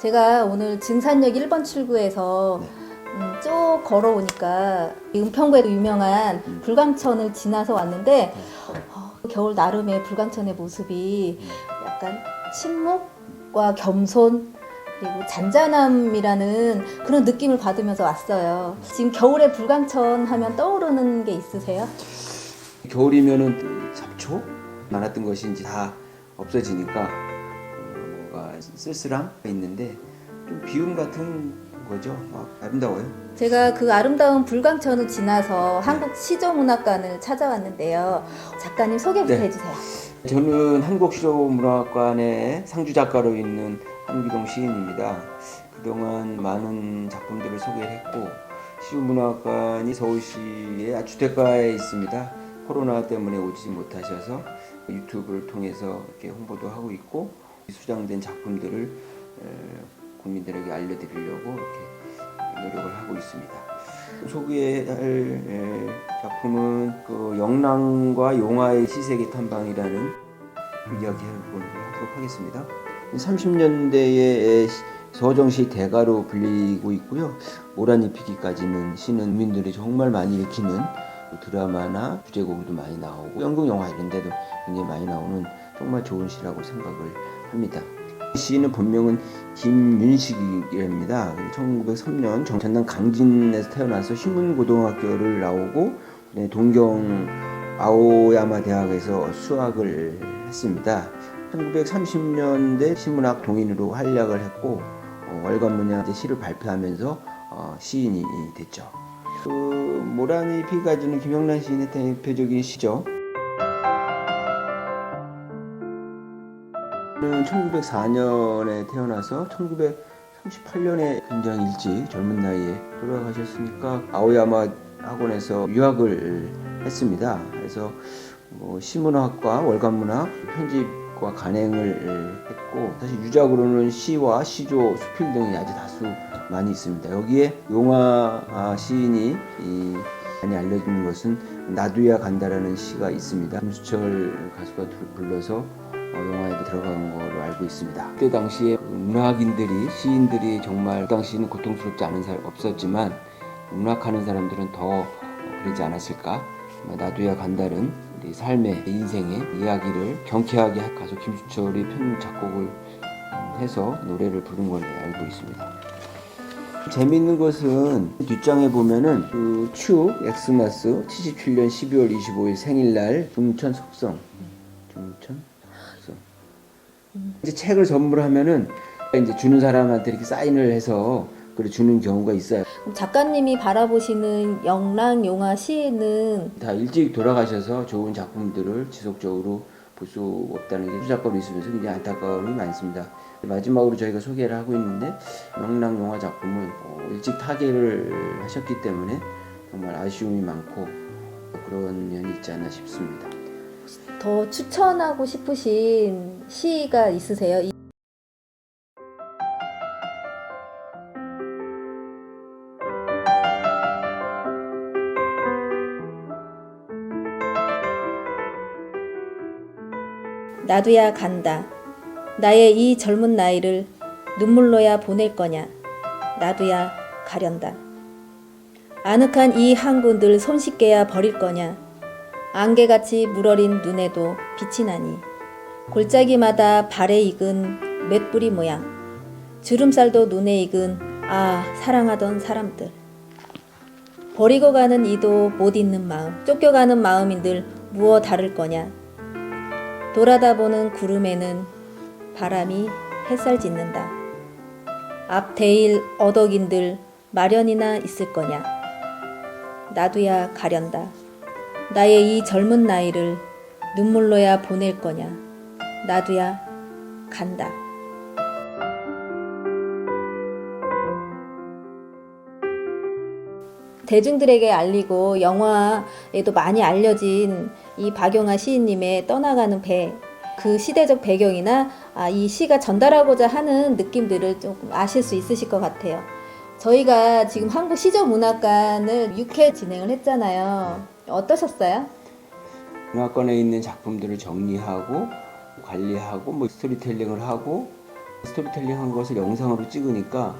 제가 오늘 증산역 1번 출구에서 네. 음, 쭉 걸어오니까 이 은평구에도 유명한 음. 불광천을 지나서 왔는데 어, 겨울 나름의 불광천의 모습이 음. 약간 침묵과 겸손 그리고 잔잔함이라는 그런 느낌을 받으면서 왔어요. 지금 겨울에 불광천 하면 떠오르는 게 있으세요? 겨울이면은 잡초 많았던 것이 이제 다 없어지니까 어, 뭐가 쓸쓸함 있는데 좀 비움 같은 거죠. 막 아름다워요. 제가 그 아름다운 불광천을 지나서 한국 시조문학관을 찾아왔는데요. 작가님 소개부터 네. 해주세요. 저는 한국 시조문화관의 상주 작가로 있는 한기동 시인입니다. 그동안 많은 작품들을 소개했고 시조문화관이 서울시의 주택가에 있습니다. 코로나 때문에 오지 못하셔서 유튜브를 통해서 이렇게 홍보도 하고 있고 수장된 작품들을 에, 국민들에게 알려드리려고 이렇게 노력을 하고 있습니다. 소개할 에, 작품은 그 영랑과 용화의 시세계 탐방이라는 이야기를 하도록 하겠습니다. 30년대의 서정시 대가로 불리고 있고요. 모란입히기까지는 시는 국민들이 정말 많이 읽히는 드라마나 주제곡도 많이 나오고 연극 영화 이런 데도 굉장히 많이 나오는 정말 좋은 시라고 생각을 합니다. 시인은 본명은 김윤식이랍니다. 1903년 전남 강진에서 태어나서 신문고등학교를 나오고 네, 동경 아오야마 대학에서 수학을 했습니다. 1930년대 신문학 동인으로 활약을 했고 어, 월간문야 이제 시를 발표하면서 어, 시인이 됐죠. 그 모란이 피가 주는 김영란 시인의 대표적인 시죠. 는 1904년에 태어나서 1938년에 굉장히 일찍 젊은 나이에 돌아가셨으니까 아오야마 학원에서 유학을 했습니다. 그래서 뭐 시문학과 월간문학 편집과 간행을 했고 사실 유작으로는 시와 시조, 수필 등이 아주 다수 많이 있습니다. 여기에 용화 아, 시인이 이 많이 알려진 것은 나두야 간다라는 시가 있습니다. 김수철 가수가 불러서 어, 영화에도 들어간 걸로 알고 있습니다. 그때 당시에 그 문학인들이 시인들이 정말 그 당시에는 고통스럽지 않은 사람 없었지만 문학하는 사람들은 더 어, 그러지 않았을까? 나도야 간다는 우리 삶의 인생의 이야기를 경쾌하게 가수 김수철이 편 작곡을 음, 해서 노래를 부른 걸로 알고 있습니다. 재미있는 것은 뒷장에 보면은 그 추 엑스마스 77년 12월 25일 생일날 중천 석성 중천 이제 책을 선물하면은 이제 주는 사람한테 이렇게 사인을 해서 그래 주는 경우가 있어요. 그럼 작가님이 바라보시는 영랑 용화 시인은 다 일찍 돌아가셔서 좋은 작품들을 지속적으로 볼 수 없다는 게 수작가로 있으면서 굉장히 안타까움이 많습니다. 마지막으로 저희가 소개를 하고 있는데 명랑 영화 작품은 어, 일찍 타계를 하셨기 때문에 정말 아쉬움이 많고 그런 면이 있지 않나 싶습니다. 더 추천하고 싶으신 시가 있으세요? 이- 나도야 간다. 나의 이 젊은 나이를 눈물로야 보낼 거냐. 나도야 가련다. 아늑한 이 항구들 손쉽게야 버릴 거냐. 안개같이 물어린 눈에도 빛이 나니 골짜기마다 발에 익은 맷뿌리 모양 주름살도 눈에 익은 아 사랑하던 사람들. 버리고 가는 이도 못 잊는 마음 쫓겨가는 마음인들 무엇 다를 거냐? 돌아다 보는 구름에는 바람이 햇살 짓는다. 앞 대일 어덕인들 마련이나 있을 거냐? 나도야 가련다 나의 이 젊은 나이를 눈물로야 보낼 거냐. 나도야 간다. 대중들에게 알리고 영화에도 많이 알려진 이 박용화 시인님의 떠나가는 배. 그 시대적 배경이나 아, 이 시가 전달하고자 하는 느낌들을 조금 아실 수 있으실 것 같아요. 저희가 지금 한국 시조문학관을 6회 진행을 했잖아요. 어떠셨어요? 문화권에 있는 작품들을 정리하고 관리하고 뭐 스토리텔링을 하고 스토리텔링 한 것을 영상으로 찍으니까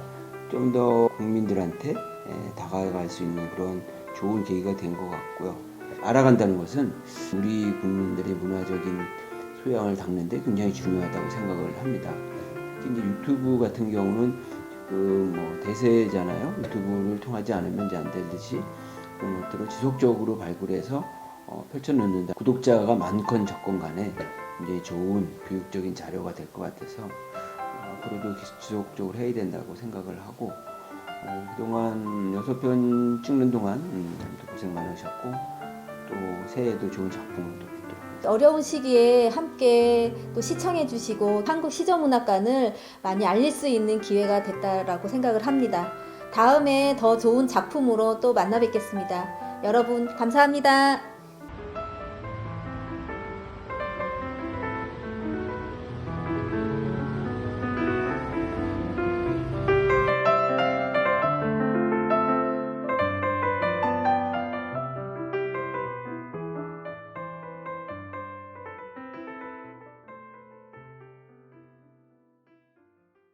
좀 더 국민들한테 에, 다가갈 수 있는 그런 좋은 계기가 된 것 같고요. 알아간다는 것은 우리 국민들의 문화적인 소양을 닦는데 굉장히 중요하다고 생각을 합니다. 이제 유튜브 같은 경우는 그 뭐 대세잖아요. 유튜브를 통하지 않으면 이제 안 되듯이 그런 것들을 지속적으로 발굴해서 어, 펼쳐놓는다. 구독자가 많건 적건 간에 굉장히 좋은 교육적인 자료가 될 것 같아서 어, 앞으로도 계속 지속적으로 해야 된다고 생각을 하고 어, 그동안 여섯 편 찍는 동안 음, 또 고생 많으셨고 또 새해에도 좋은 작품을 어려운 시기에 함께 또 시청해 주시고 한국 시저문학관을 많이 알릴 수 있는 기회가 됐다라고 생각을 합니다. 다음에 더 좋은 작품으로 또 만나 뵙겠습니다. 여러분 감사합니다.